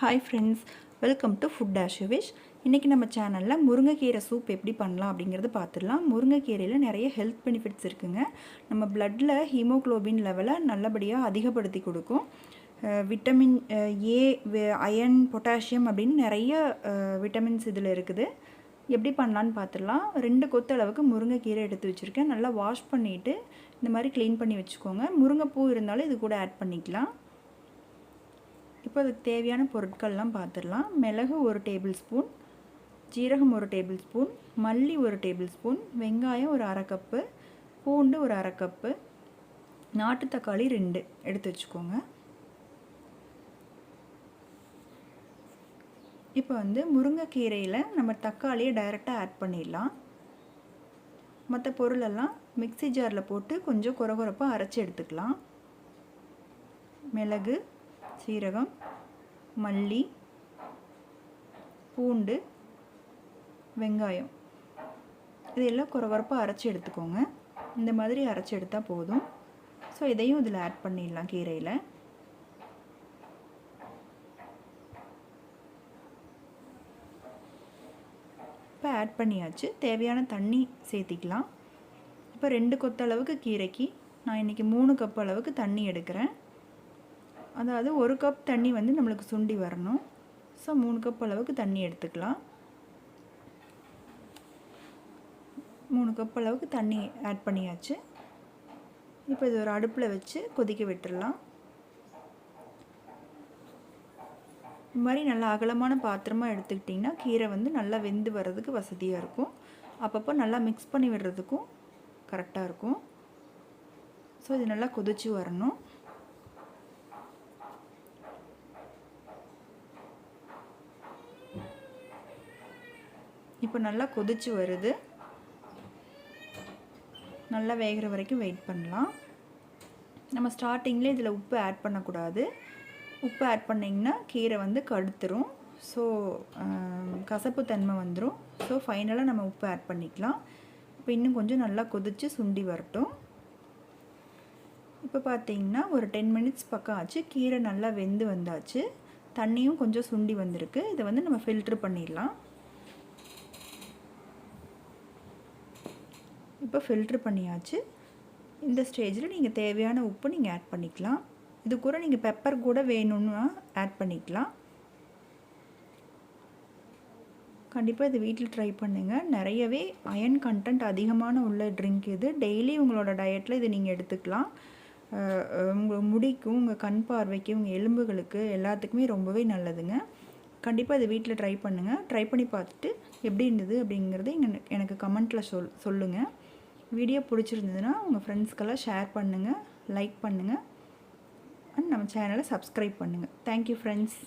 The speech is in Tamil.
Hi friends welcome to food dash wish இன்றைக்கி நம்ம சேனலில் முருங்கைக்கீரை சூப் எப்படி பண்ணலாம் அப்படிங்கிறது பார்த்துடலாம் முருங்கைக்கீரையில் நிறைய ஹெல்த் பெனிஃபிட்ஸ் இருக்குங்க. நம்ம பிளட்டில் ஹீமோக்ளோபின் லெவலை நல்லபடியாக அதிகப்படுத்தி கொடுக்கும். விட்டமின் ஏ அயன் பொட்டாசியம் அப்படின்னு நிறைய விட்டமின்ஸ் இதில் இருக்குது. எப்படி பண்ணலான்னு பார்த்துடலாம் ரெண்டு கொத்து அளவுக்கு முருங்கைக்கீரை எடுத்து வச்சுருக்கேன். நல்லா வாஷ் பண்ணிவிட்டு இந்த மாதிரி க்ளீன் பண்ணி வச்சுக்கோங்க. முருங்கைப்பூ இருந்தாலும் இது கூட ஆட் பண்ணிக்கலாம். இப்போ அதுக்கு தேவையான பொருட்கள்லாம் பார்த்துடலாம். மிளகு ஒரு டேபிள் ஸ்பூன் ஜீரகம் ஒரு டேபிள் ஸ்பூன் மல்லி ஒரு டேபிள் ஸ்பூன் வெங்காயம் ஒரு அரை கப்பு பூண்டு ஒரு அரை கப்பு நாட்டு தக்காளி ரெண்டு எடுத்து வச்சுக்கோங்க. இப்போ வந்து முருங்கைக்கீரையில் நம்ம தக்காளியை டைரெக்டாக ஆட் பண்ணிடலாம். மற்ற பொருளெல்லாம் மிக்சி ஜாரில் போட்டு கொஞ்சம் குறகுறப்பாக அரைச்சி எடுத்துக்கலாம். மிளகு சீரகம் மல்லி பூண்டு வெங்காயம். இதெல்லாம் குறவரப்பாக அரைச்சி எடுத்துக்கோங்க. இந்த மாதிரி அரைச்சி எடுத்தால் போதும். ஸோ இதையும் இதில் ஆட் பண்ணிடலாம் கீரையில். இப்போ ஆட் பண்ணியாச்சு. தேவையான தண்ணி சேர்த்திக்கலாம். இப்போ ரெண்டு கொத்தளவுக்கு கீரைக்கு நான் இன்றைக்கி மூணு கப் அளவுக்கு தண்ணி எடுக்கிறேன். அதாவது ஒரு கப் தண்ணி வந்து நம்மளுக்கு சுண்டி வரணும். ஸோ மூணு கப் அளவுக்கு தண்ணி எடுத்துக்கலாம். மூணு கப் அளவுக்கு தண்ணி ஆட் பண்ணியாச்சு. இப்போ இது ஒரு அடுப்பில் வச்சு கொதிக்க விட்டுடலாம் இது மாதிரி நல்லா அகலமான பாத்திரமாக எடுத்துக்கிட்டிங்கன்னா கீரை வந்து நல்லா வெந்து வர்றதுக்கு வசதியாக இருக்கும். அப்பப்போ நல்லா மிக்ஸ் பண்ணி விடுறதுக்கும் கரெக்டாக இருக்கும். ஸோ இது நல்லா கொதிச்சு வரணும். இப்போ நல்லா கொதிச்சு வருது. நல்லா வேகிற வரைக்கும் வெயிட் பண்ணலாம். நம்ம ஸ்டார்டிங்லேயே இதில் உப்பு ஆட் பண்ணக்கூடாது. உப்பு ஆட் பண்ணிங்கன்னா கீரை வந்து கடுத்துரும். ஸோ கசப்பு தன்மை வந்துடும் ஸோ ஃபைனலாக நம்ம உப்பு ஆட் பண்ணிக்கலாம். இப்போ இன்னும் கொஞ்சம் நல்லா கொதித்து சுண்டி வரட்டும். இப்போ பார்த்தீங்கன்னா ஒரு டென் மினிட்ஸ் பக்கம் ஆச்சு. கீரை நல்லா வெந்து வந்தாச்சு. தண்ணியும் கொஞ்சம் சுண்டி வந்திருக்கு. இதை வந்து நம்ம ஃபில்ட்ரு பண்ணிடலாம். இப்போ ஃபில்ட்ரு பண்ணியாச்சு. இந்த ஸ்டேஜில் நீங்கள் தேவையான உப்பு நீங்கள் ஆட் பண்ணிக்கலாம். இது கூட நீங்கள் பெப்பர் கூட வேணும்னா ஆட் பண்ணிக்கலாம். கண்டிப்பாக இது வீட்டில் ட்ரை பண்ணுங்கள் நிறையவே அயன் கண்டென்ட் அதிகமான உள்ள ட்ரிங்க் இது. டெய்லி உங்களோட டயட்டில் இது நீங்கள் எடுத்துக்கலாம். உங்கள் முடிக்கும் உங்கள் கண் பார்வைக்கு உங்கள் எலும்புகளுக்கு எல்லாத்துக்குமே ரொம்பவே நல்லதுங்க. கண்டிப்பாக இதை வீட்டில் ட்ரை பண்ணுங்கள் ட்ரை பண்ணி பார்த்துட்டு எப்படி இருந்தது அப்படிங்கிறது எனக்கு கமெண்ட்டில் சொல் சொல்லுங்கள் வீடியோ பிடிச்சிருந்ததுன்னா உங்கள் ஃப்ரெண்ட்ஸ்க்கெல்லாம் ஷேர் பண்ணுங்கள் லைக் பண்ணுங்கள் அண்ட் நம்ம சேனலை சப்ஸ்கிரைப் பண்ணுங்கள் தேங்க்யூ ஃப்ரெண்ட்ஸ்